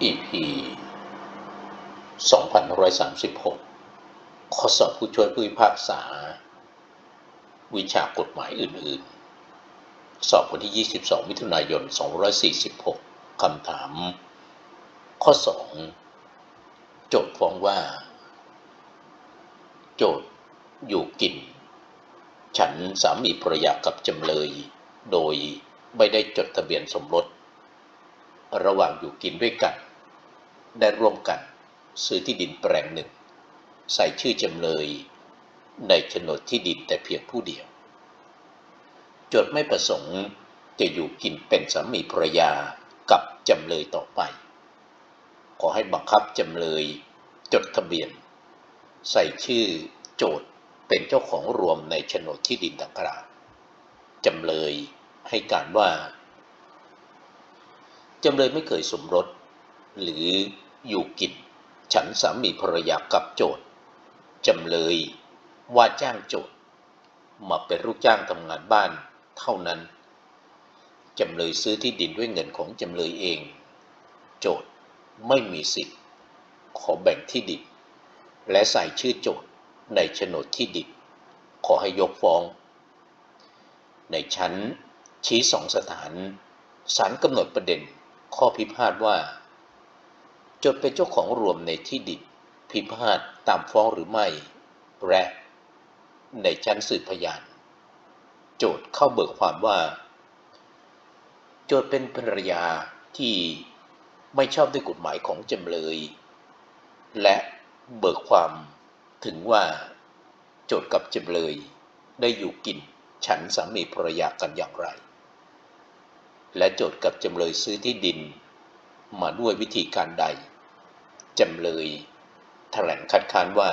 EP 2536 ข้อสอบผู้ช่วยผู้พิพากษา วิชากฎหมายอื่น ๆ สอบวันที่ 22 มิถุนายน2546 คำถาม ข้อ 2 โจทย์ฟ้องว่า โจทย์อยู่กิน ฉันสามีภรรยากับจำเลย โดยไม่ได้จดทะเบียนสมรส ระหว่างอยู่กินด้วยกัน ได้ร่วมกัน ซื้อที่ดินแปลงหนึ่ง ใส่ชื่อจำเลยในโฉนดที่ดินแต่เพียงผู้เดียว โจทย์ไม่ประสงค์จะอยู่กินเป็นสามีภรรยากับจำเลยต่อไป ขอให้บังคับจำเลยจดทะเบียน ใส่ชื่อโจทย์เป็นเจ้าของรวมในโฉนดที่ดินดังกล่าวจำเลยให้การว่า จำเลยไม่เคยสมรส หรืออยู่กินฉันสามีภรรยากับโจทย์จำเลยว่าจ้างโจทย์มาเป็นลูกจ้างทำงานบ้านเท่านั้น จำเลยซื้อที่ดินด้วยเงินของจำเลยเอง โจทย์ไม่มีสิทธิ์ ขอแบ่งที่ดินและใส่ชื่อโจทย์ในโฉนดที่ดินขอให้ยกฟ้อง ในชั้นชี้สองสถานศาลกำหนดประเด็น ข้อพิพาทว่าโจทย์เป็นเจ้าของรวมในที่ดินพิพาทตามฟ้องหรือไม่ และในชั้นสืบพยาน โจทย์เข้าเบิกความว่า โจทย์เป็นภรรยาที่ไม่ชอบด้วยกฎหมายของจำเลย และเบิกความถึงว่าโจทย์กับจำเลยได้อยู่กินฉันสามีภรรยากันอย่างไร และโจทย์กับจำเลยซื้อที่ดิน มาด้วยวิธีการใด จำเลยแถลงคัดค้านว่า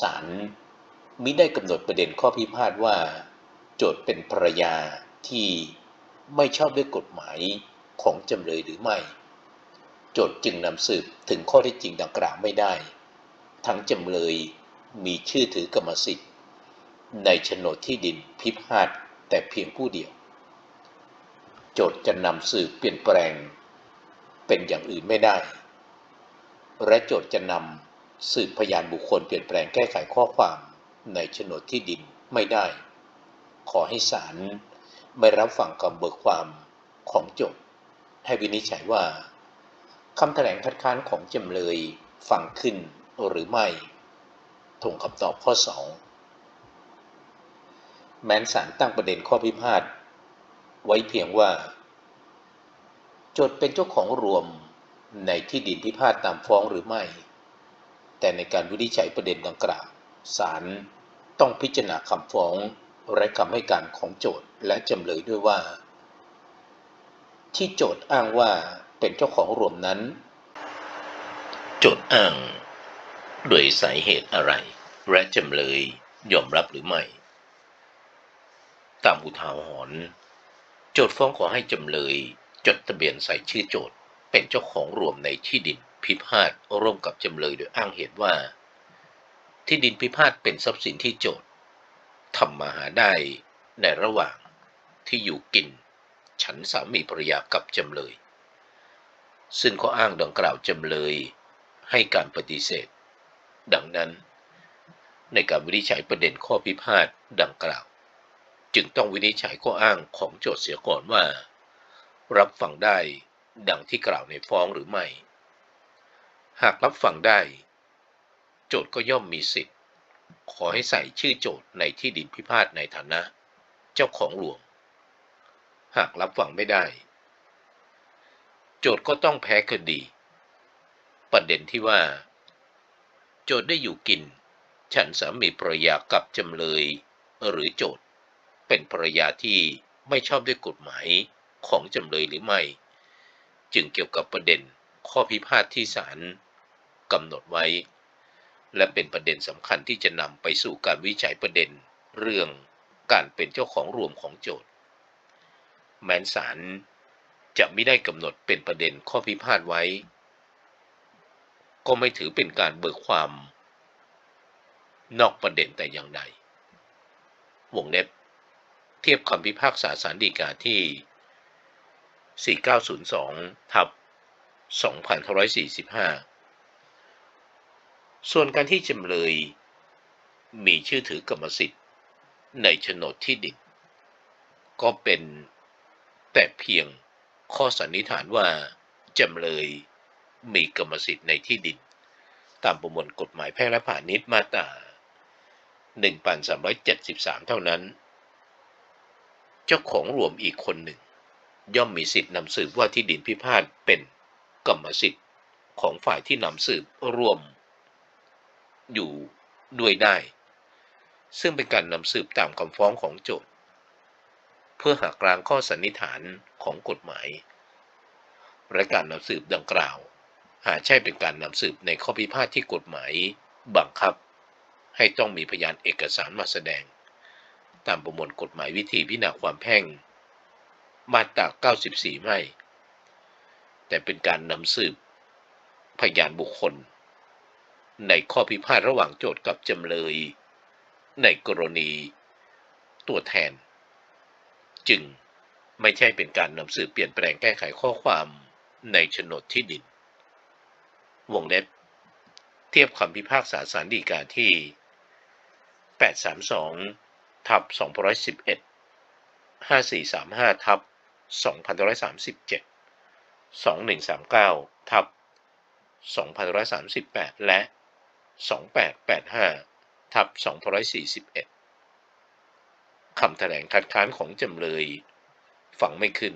ศาลมิได้กำหนดประเด็นข้อพิพาทว่า โจทย์เป็นภรรยาที่ไม่ชอบด้วยกฎหมายของจำเลยหรือไม่ โจทย์จึงนำสืบถึงข้อเท็จจริงดังกล่าวไม่ได้ ทั้งจำเลยมีชื่อถือกรรมสิทธิ์ ในโฉนดที่ดินพิพาทแต่เพียงผู้เดียว โจทย์จะนำสืบเปลี่ยนแปลง เป็นอย่างอื่นไม่ได้ และโจทย์จะนำสืบพยานบุคคลเปลี่ยนแปลงแก้ไขข้อความในโฉนดที่ดินไม่ได้ ขอให้ศาลไม่รับฟังคำเบิกความของโจทย์ให้วินิจฉัยว่าคำแถลงคัดค้านของจำเลยฟังขึ้นหรือไม่ถงคำตอบข้อ 2 แม้นศาลตั้งประเด็นข้อพิพาท ไว้เพียงว่า โจทย์เป็นเจ้าของรวมในที่ดินพิพาทตามฟ้องหรือไม่ แต่ในการวินิจฉัยประเด็นดังกล่าวศาลต้องพิจารณาคำฟ้องและคำให้การของโจทย์และจำเลยด้วยว่า ที่โจทย์อ้างว่าเป็นเจ้าของรวมนั้น โจทย์อ้างโดยสาเหตุอะไร และจำเลยยอมรับหรือไม่ ตามอุทาหรณ์ โจทฟ้องขอให้จำเลย จดทะเบียนใส่ชื่อโจทเป็นเจ้าของรวมในที่ดินพิพาทร่วมกับจำเลยโดยอ้างเหตุว่า ที่ดินพิพาทเป็นทรัพย์สินที่โจททำมาหาได้ในระหว่างที่อยู่กิน ฉันสามีภรรยากับจำเลย ซึ่งข้ออ้างดังกล่าวจำเลยให้การปฏิเสธ ดังนั้น ในการวินิจฉัยประเด็นข้อพิพาทดังกล่าว จึงต้องวินิจฉัยข้ออ้างของโจทย์เสียก่อนว่า รับฟังได้ดังที่กล่าวในฟ้องหรือไม่ หากรับฟังได้ โจทย์ก็ย่อมมีสิทธิ์ ขอให้ใส่ชื่อโจทย์ในที่ดินพิพาทในฐานะ เจ้าของหลวง หากรับฟังไม่ได้ โจทย์ก็ต้องแพ้คดี ประเด็นที่ว่า โจทย์ได้อยู่กิน ฉันสามีภรรยากับจำเลยหรือโจทย์ เป็นภรรยาที่ไม่ชอบด้วยกฎหมายของจำเลยหรือไม่ จึงเกี่ยวกับประเด็นข้อพิพาทที่ศาลกำหนดไว้ และเป็นประเด็นสำคัญที่จะนำไปสู่การวิจัยประเด็นเรื่องการเป็นเจ้าของรวมของโจทย์ แม้นศาลจะไม่ได้กำหนดเป็นประเด็นข้อพิพาทไว้ ก็ไม่ถือเป็นการเบิกความ นอกประเด็นแต่อย่างใดวงเล็บ เทียบคำพิพากษาสารดีกาที่ 4902 ทับ 2545 ส่วนการที่จำเลย มีชื่อถือกรรมสิทธิ์ ในโฉนดที่ดินก็เป็นแต่เพียงข้อสันนิษฐานว่าจำเลยมีกรรมสิทธิ์ในที่ดิน ตามประมวลกฎหมายแพ่งและพาณิชย์มาตรา 1373 เท่านั้น จ้าของรวมอีกคนหนึ่ง ย่อมมีสิทธินำสืบว่าที่ดินพิพาทเป็นกรรมสิทธิ์ของฝ่ายที่นำสืบร่วม อยู่ด้วยได้ ซึ่งเป็นการนำสืบตามคำฟ้องของโจทก์เพื่อหากลางข้อสันนิษฐานของกฎหมายและการนำสืบดังกล่าว หาใช่เป็นการนำสืบในข้อพิพาทที่กฎหมาย บังคับ ให้ต้องมีพยานเอกสารมาแสดง ตามประมวลกฎหมายวิธีพิจารณาความแพ่ง มาตรา 94 ไม่ แต่เป็นการนำสืบพยานบุคคล ในข้อพิพาทระหว่างโจทก์กับจำเลย ในกรณีตัวแทน จึงไม่ใช่เป็นการนำสืบเปลี่ยนแปลงแก้ไขข้อความในโฉนดที่ดิน วงเล็บ เทียบคำพิพากษาสารดีกาที่ 832 ทับ211 5435ทับ2,137 2139ทับ2,138 และ 2885ทับ241คำแถลงคัดค้านของจำเลย ฟังไม่ขึ้น